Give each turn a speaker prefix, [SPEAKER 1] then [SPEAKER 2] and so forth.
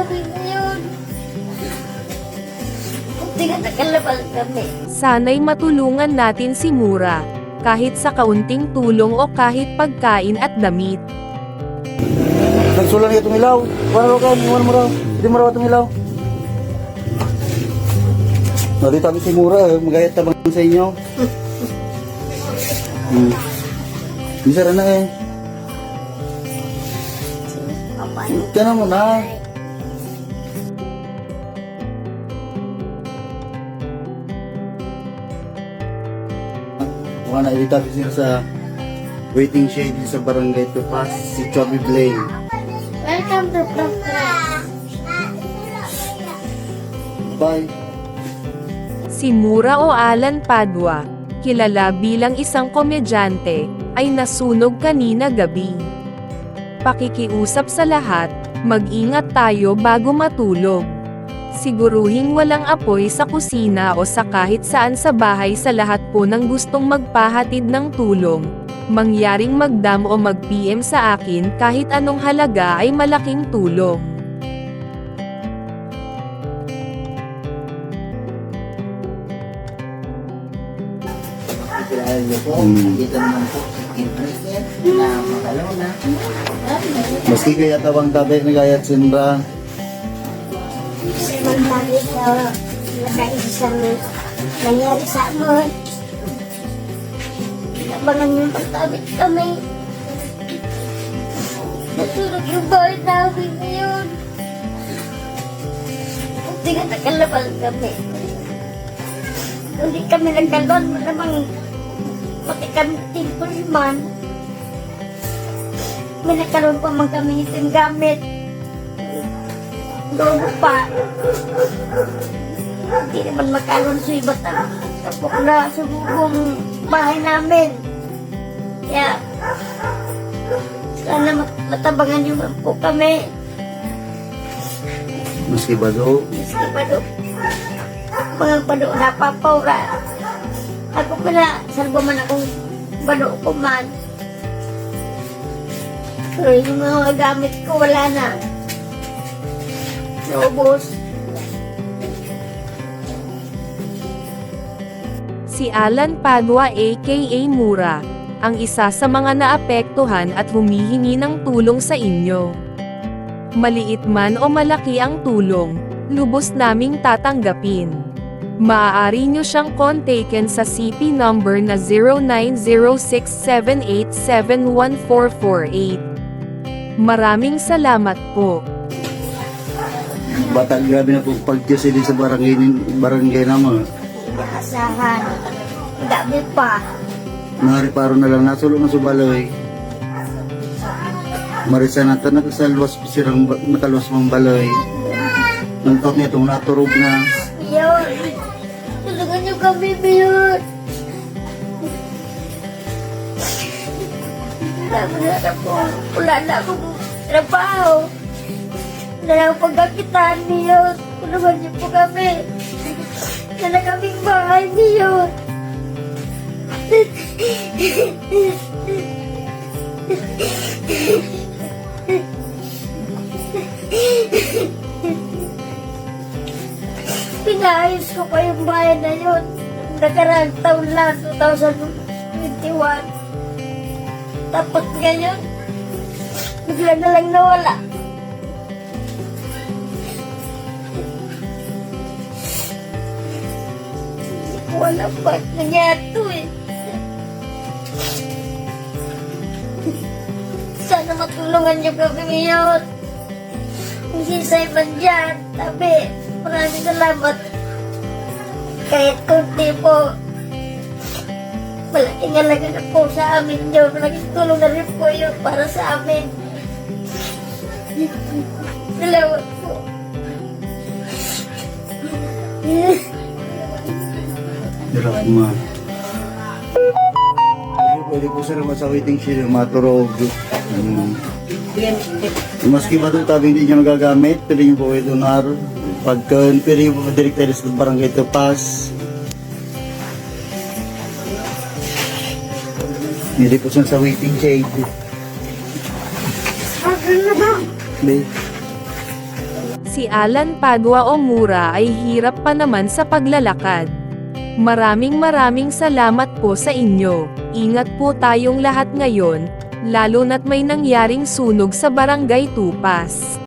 [SPEAKER 1] namin yun. Hindi ka nakalabas kami.
[SPEAKER 2] Sana'y matulungan natin si Mura, kahit sa kaunting tulong o kahit pagkain at damit.
[SPEAKER 3] Nagsulan itong ilaw. Wala ka, iwan mo raw. Hindi mo raw itong ilaw. Nandito kami si Mura, eh. magayat tabang sa inyo. Hmm. Bisa na eh. Na mo na. Mga nailita siya sa waiting shade sa barangay Tupas, si Chubby Blaine.
[SPEAKER 1] Welcome to Plapra.
[SPEAKER 3] Bye.
[SPEAKER 2] Si Mura o Alan Padua, kilala bilang isang komedyante, ay nasunog kanina gabi. Pakikiusap sa lahat, mag-ingat tayo bago matulog. Siguruhing walang apoy sa kusina o sa kahit saan sa bahay sa lahat po ng gustong magpahatid ng tulong. Mangyaring magdam o mag-PM sa akin kahit anong halaga ay malaking tulong.
[SPEAKER 4] Kilala niyo po,
[SPEAKER 3] Hmm.
[SPEAKER 4] dito naman po si Kim Cricket na makalaw na.
[SPEAKER 3] Maski kaya tawang tabi ni Gayat Sinra,
[SPEAKER 1] Magmali sa nakaisang nangyari sa amin. Nabangan yung pagtabit kami. Natulog yung bahay namin ngayon. Hindi ka nakalabas kami. Hindi kami nagkalon mo namang pati kami timpulman. May nagkaroon pa man kami itong gamit. Lobo pa. Hindi naman makaroon sa iba ta. Tapos na sa bubong bahay namin. Kaya, sana mat- matabangan niyo po kami.
[SPEAKER 3] maski ba do,
[SPEAKER 1] Miski pa do. Mga pado na papawra. Ako pala, salbo man akong bado ko man. Pero yung mga gamit ko wala na. Naubos.
[SPEAKER 2] Si Alan Padua aka Mura, ang isa sa mga naapektuhan at humihingi ng tulong sa inyo. Maliit man o malaki ang tulong, lubos naming tatanggapin. Maaari nyo siyang kontaken sa CP number na 090678714448. Maraming salamat po.
[SPEAKER 3] Bata grabe na po pagkasi din sa barangay, barangay naman.
[SPEAKER 1] Asahan. Dami pa.
[SPEAKER 3] Nariparo na lang, nasulo na sa baloy. Marisa na ito, nakasalwas sirang, nakalwas mong baloy. Nangkot niya itong naturog na.
[SPEAKER 1] Yun. Tulungan niyo kami, Biyot. Wala na na po. Wala na akong trabaho. Akong pagkakitaan, Biyot. Tulungan niyo po kami. Wala na kaming bahay, Biyot. Pinayos ko pa yung bahay na yun. Nakarang taon lang, 2021. Tapos ngayon, bigla na lang nawala. Hindi alam ba't nangyari to eh. Sana matulungan niyo kami ngayon. Kung si Simon dyan, tabi, maraming salamat. Kahit kunti po, malaking halaga na po sa amin yun. Malaking tulong na rin po yun para sa amin. Salamat po.
[SPEAKER 3] Hirap ma. Pwede, po sir sa waiting shed, maturog. Um, maski ba ito tabi hindi nyo nagagamit, pwede nyo po ito nar. Pagka pwede nyo po direktari sa barangay Tupas. Hindi po siya sa waiting shade.
[SPEAKER 2] Si Alan Padua o Mura ay hirap pa naman sa paglalakad. Maraming maraming salamat po sa inyo. Ingat po tayong lahat ngayon, lalo na't may nangyaring sunog sa Barangay Tupas.